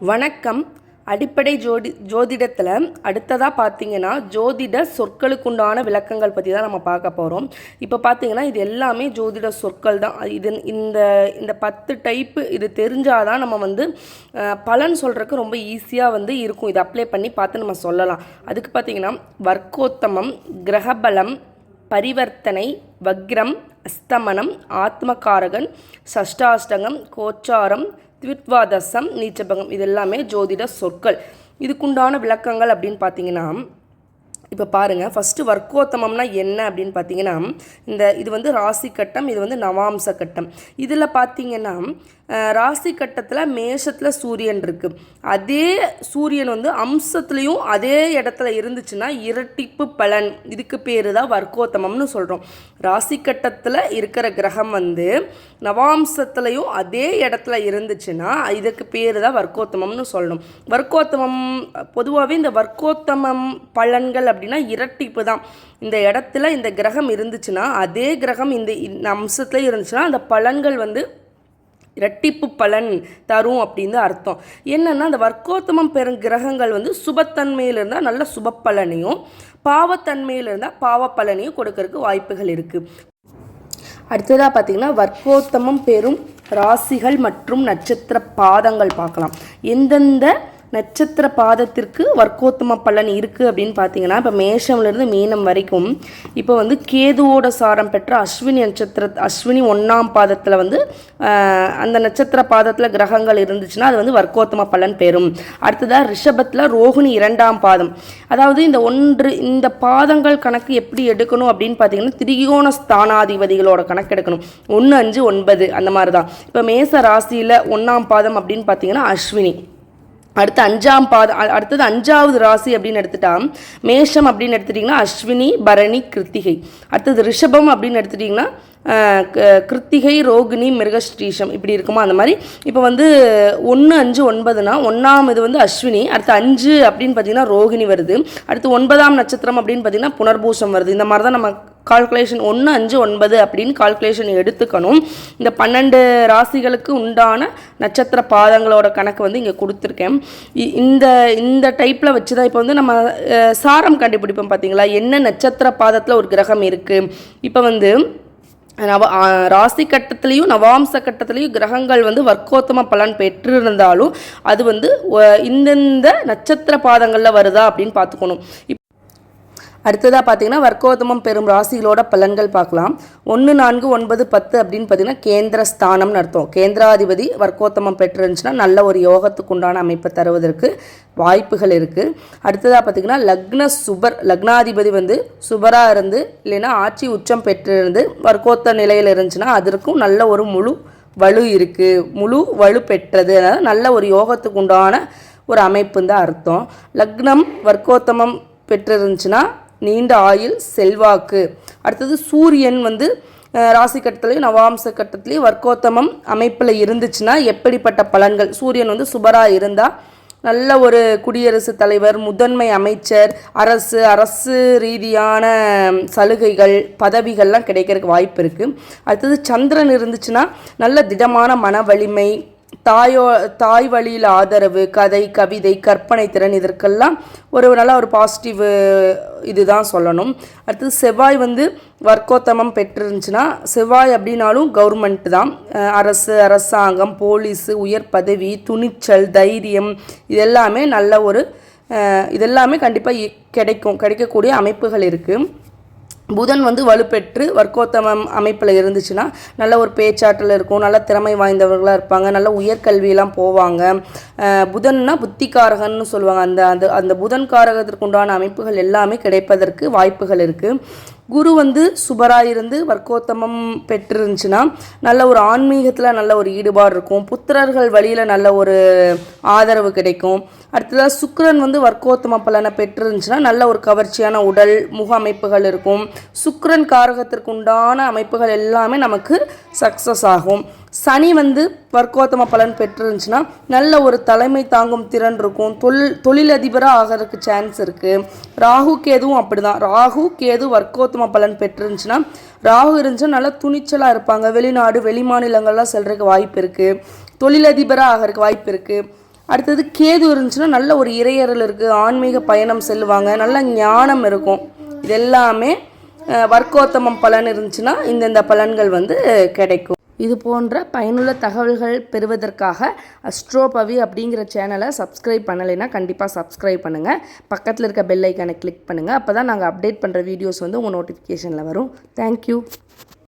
வணக்கம். அடிப்படை ஜோடி ஜோதிடத்தில் அடுத்ததாக பார்த்தீங்கன்னா ஜோதிட சொற்களுக்குண்டான விளக்கங்கள் பற்றி தான் நம்ம பார்க்க போகிறோம் இப்போ பார்த்தீங்கன்னா இது எல்லாமே ஜோதிட சொற்கள் தான். இது இந்த இந்த பத்து டைப்பு இது தெரிஞ்சால் தான் நம்ம வந்து பலன் சொல்கிறதுக்கு ரொம்ப ஈஸியாக வந்து இருக்கும். இதை அப்ளை பண்ணி பார்த்து நம்ம சொல்லலாம். அதுக்கு பார்த்தீங்கன்னா வர்க்கோத்தமம் கிரகபலம் பரிவர்த்தனை வக்ரம் அஸ்தமனம் ஆத்மகாரகன் சஷ்டாஷ்டகம் கோச்சாரம் த்வித்வாதசம் நீச்சபகம் இது எல்லாமே ஜோதிட சொற்கள். இதுக்குண்டான விளக்கங்கள் அப்படின்னு பார்த்தீங்கன்னா இப்போ பாருங்கள் ஃபஸ்ட்டு வர்க்கோத்தமம்னா என்ன அப்படின்னு பார்த்தீங்கன்னா இந்த இது வந்து ராசி கட்டம் இது வந்து நவாம்ச கட்டம். இதில் பார்த்தீங்கன்னா ராசி கட்டத்தில் மேஷத்தில் சூரியன் இருக்குது அதே சூரியன் வந்து அம்சத்துலேயும் அதே இடத்துல இருந்துச்சுன்னா இரட்டிப்பு பலன். இதுக்கு பேர் தான் வர்க்கோத்தமம்னு சொல்கிறோம் ராசி கட்டத்தில் இருக்கிற கிரகம் வந்து நவாம்சத்துலேயும் அதே இடத்துல இருந்துச்சுன்னா இதுக்கு பேர் தான் வர்க்கோத்தமம்னு சொல்லணும். வர்க்கோத்தமம் பொதுவாகவே இந்த வர்க்கோத்தமம் பலன்கள் அப்படின்னா இரட்டிப்பு தான். இந்த இடத்துல இந்த கிரகம் இருந்துச்சுன்னா அதே கிரகம் இந்த அம்சத்தில் இருந்துச்சுன்னா அந்த பலன்கள் வந்து இரட்டிப்பு பலன் தரும் அப்படின்னு அர்த்தம். என்னன்னா அந்த வர்க்கோத்தமம் பெறும் கிரகங்கள் வந்து சுபத்தன்மையில் இருந்தால் நல்ல சுப பலனையும் பாவத்தன்மையில் இருந்தால் பாவ பலனையும் கொடுக்கறதுக்கு வாய்ப்புகள் இருக்குது அடுத்ததாக பார்த்தீங்கன்னா வர்க்கோத்தமம் பெறும் ராசிகள் மற்றும் நட்சத்திர பாதங்கள் பார்க்கலாம். எந்தெந்த நட்சத்திர பாதத்திற்கு வர்க்கோத்தம பலன் இருக்குது அப்படின்னு பார்த்தீங்கன்னா இப்போ மேஷம்லேருந்து மீனம் வரைக்கும் இப்போ வந்து கேதுவோட சாரம் பெற்ற அஸ்வினி நட்சத்திர அஸ்வினி ஒன்றாம் பாதத்தில் வந்து அந்த நட்சத்திர பாதத்தில் கிரகங்கள் இருந்துச்சுன்னா அது வந்து வர்க்கோத்தம பலன் பெறும். அடுத்ததாக ரிஷபத்தில் ரோஹிணி இரண்டாம் பாதம். அதாவது இந்த ஒன்று இந்த பாதங்கள் கணக்கு எப்படி எடுக்கணும் அப்படின்னு பார்த்தீங்கன்னா திரிகோண ஸ்தானாதிபதிகளோட கணக்கு எடுக்கணும். ஒன்று அஞ்சு ஒன்பது அந்த மாதிரி தான் இப்போ மேச ராசியில் ஒன்றாம் பாதம் அப்படின்னு பார்த்தீங்கன்னா அஸ்வினி. அடுத்து அஞ்சாம் பாத அடுத்தது அஞ்சாவது ராசி அப்படின்னு எடுத்துட்டா மேஷம் அப்படின்னு எடுத்துட்டிங்கன்னா அஸ்வினி பரணி கிருத்திகை. அடுத்தது ரிஷபம் அப்படின்னு எடுத்துட்டிங்கன்னா க- கிருத்திகை ரோகிணி மிருகஸ்ரீஷம் இப்படி இருக்குமா? அந்த மாதிரி. இப்போ வந்து ஒன்று அஞ்சு ஒன்பதுனா ஒன்றாம் இது வந்து அஸ்வினி அடுத்து அஞ்சு அப்படின்னு பார்த்தீங்கன்னா ரோகிணி வருது. அடுத்து ஒன்பதாம் நட்சத்திரம் அப்படின்னு பார்த்தீங்கன்னா புனர்பூசம் வருது. இந்த மாதிரி தான் நம்ம கால்குலேஷன் ஒன்று அஞ்சு ஒன்பது அப்படின்னு கால்குலேஷன் எடுத்துக்கணும். இந்த பன்னெண்டு ராசிகளுக்கு உண்டான நட்சத்திர பாதங்களோட கணக்கு வந்து இங்கே கொடுத்துருக்கேன். இ- இந்த இந்த டைப்பில் வச்சு தான் இப்போ வந்து நம்ம சாரம் கண்டுபிடிப்போம் பார்த்தீங்களா என்ன நட்சத்திர பாதத்தில் ஒரு கிரகம் இருக்குது இப்போ வந்து நவ ராசி கட்டத்திலையும் நவாம்ச கட்டத்திலையும் கிரகங்கள் வந்து வர்க்கோத்தம பலன் பெற்றிருந்தாலும் அது வந்து இந்தந்த நட்சத்திர பாதங்களில் வருதா அப்படின்னு பார்த்துக்கணும். அடுத்ததாக பார்த்தீங்கன்னா வர்க்கோத்தமம் பெறும் ராசிகளோட பலன்கள் பார்க்கலாம். ஒன்று நான்கு ஒன்பது பத்து அப்படின்னு பார்த்தீங்கன்னா கேந்திர ஸ்தானம்னு அர்த்தம். கேந்திராதிபதி வர்க்கோத்தமம் பெற்றிருந்துச்சுன்னா நல்ல ஒரு யோகத்துக்கு உண்டான அமைப்பை தருவதற்கு வாய்ப்புகள் இருக்குது அடுத்ததாக பார்த்தீங்கன்னா லக்ன சுபர் லக்னாதிபதி வந்து சுபராக இருந்து இல்லைன்னா ஆட்சி உச்சம் பெற்றிருந்து வர்க்கோத்த நிலையில் இருந்துச்சுன்னா அதற்கும் நல்ல ஒரு முழு வலு இருக்குது முழு வலு பெற்றது. அதாவது நல்ல ஒரு யோகத்துக்கு உண்டான ஒரு அமைப்புன்னு தான் அர்த்தம். லக்னம் வர்க்கோத்தமம் பெற்றிருந்துச்சுன்னா நீண்ட ஆயுள் செல்வாக்கு. அடுத்தது சூரியன் வந்து ராசி கட்டத்துலேயும் நவாம்ச கட்டத்துலேயும் வர்க்கோத்தமம் அமைப்பில் இருந்துச்சுன்னா எப்படிப்பட்ட பலன்கள்? சூரியன் வந்து சுபராக இருந்தால் நல்ல ஒரு குடியரசுத் தலைவர் முதன்மை அமைச்சர் அரசு அரசு ரீதியான சலுகைகள் பதவிகள்லாம் கிடைக்கிறதுக்கு வாய்ப்பு இருக்குது அடுத்தது சந்திரன் இருந்துச்சுன்னா நல்ல திடமான மன வலிமை தாயோ தாய் வழியில் ஆதரவு கதை கவிதை கற்பனை திறன் இதற்கெல்லாம் ஒரு நல்ல ஒரு பாசிட்டிவ் இதுதான் சொல்லணும். அடுத்தது செவ்வாய் வந்து வர்க்கோத்தமம் பெற்றிருந்துச்சுன்னா செவ்வாய் அப்படின்னாலும் கவர்மெண்ட் தான். அரசு அரசாங்கம் போலீஸு உயர் பதவி துணிச்சல் தைரியம் இதெல்லாமே நல்ல ஒரு இதெல்லாமே கண்டிப்பாக கிடைக்கும் கிடைக்கக்கூடிய அமைப்புகள் இருக்குது புதன் வந்து வலுப்பெற்று வர்க்கோத்தமம் அமைப்பில் இருந்துச்சுன்னா நல்ல ஒரு பேச்சாற்றல் இருக்கும் நல்ல திறமை வாய்ந்தவர்களாக இருப்பாங்க நல்ல உயர்கல்வியெல்லாம் போவாங்க. புதன்னா புத்திகாரகன்னு சொல்லுவாங்க. அந்த அந்த அந்த புதன் காரகத்திற்கு உண்டான அமைப்புகள் எல்லாமே கிடைப்பதற்கு வாய்ப்புகள் இருக்குது குரு வந்து சுபராக இருந்து வர்க்கோத்தமம் பெற்றிருந்துச்சுன்னா நல்ல ஒரு ஆன்மீகத்தில் நல்ல ஒரு ஈடுபாடு இருக்கும். புத்திரர்கள் வழியில் நல்ல ஒரு ஆதரவு கிடைக்கும். அடுத்ததாக சுக்கரன் வந்து வர்க்கோத்தம பலனை பெற்றிருந்துச்சுன்னா நல்ல ஒரு கவர்ச்சியான உடல் முக அமைப்புகள் இருக்கும். சுக்கரன் காரகத்திற்கு உண்டான அமைப்புகள் எல்லாமே நமக்கு சக்ஸஸ் ஆகும். சனி வந்து வர்க்கோத்தம பலன் பெற்றிருந்துச்சுன்னா நல்ல ஒரு தலைமை தாங்கும் திறன் இருக்கும். தொழில் தொழிலதிபராக ஆகிறதுக்கு சான்ஸ் இருக்குது ராகு கேதுவும் அப்படிதான். ராகு கேது வர்க்கோத்தம பலன் பெற்றிருந்துச்சுன்னா ராகு இருந்துச்சுன்னா நல்லா துணிச்சலாக இருப்பாங்க. வெளிநாடு வெளிமாநிலங்கள்லாம் செல்றதுக்கு வாய்ப்பு இருக்குது தொழிலதிபராக ஆகிறதுக்கு வாய்ப்பு இருக்குது அடுத்தது கேது இருந்துச்சுன்னா நல்ல ஒரு இறையறல் இருக்குது ஆன்மீக பயணம் செல்லுவாங்க. நல்ல ஞானம் இருக்கும். இது எல்லாமே வர்க்கோத்தமம் பலன் இருந்துச்சுன்னா இந்தந்த பலன்கள் வந்து கிடைக்கும். இது போன்ற பயனுள்ள தகவல்கள் பெறுவதற்காக அஸ்ட்ரோபவி அப்படிங்கிற சேனலை சப்ஸ்கிரைப் பண்ணலைன்னா கண்டிப்பாக சப்ஸ்கிரைப் பண்ணுங்கள் பக்கத்தில் இருக்க பெல் ஐக்கானை கிளிக் பண்ணுங்கள் அப்போ தான் நாங்கள் அப்டேட் பண்ணுற வீடியோஸ் வந்து உங்கள் நோட்டிஃபிகேஷனில் வரும். தேங்க்யூ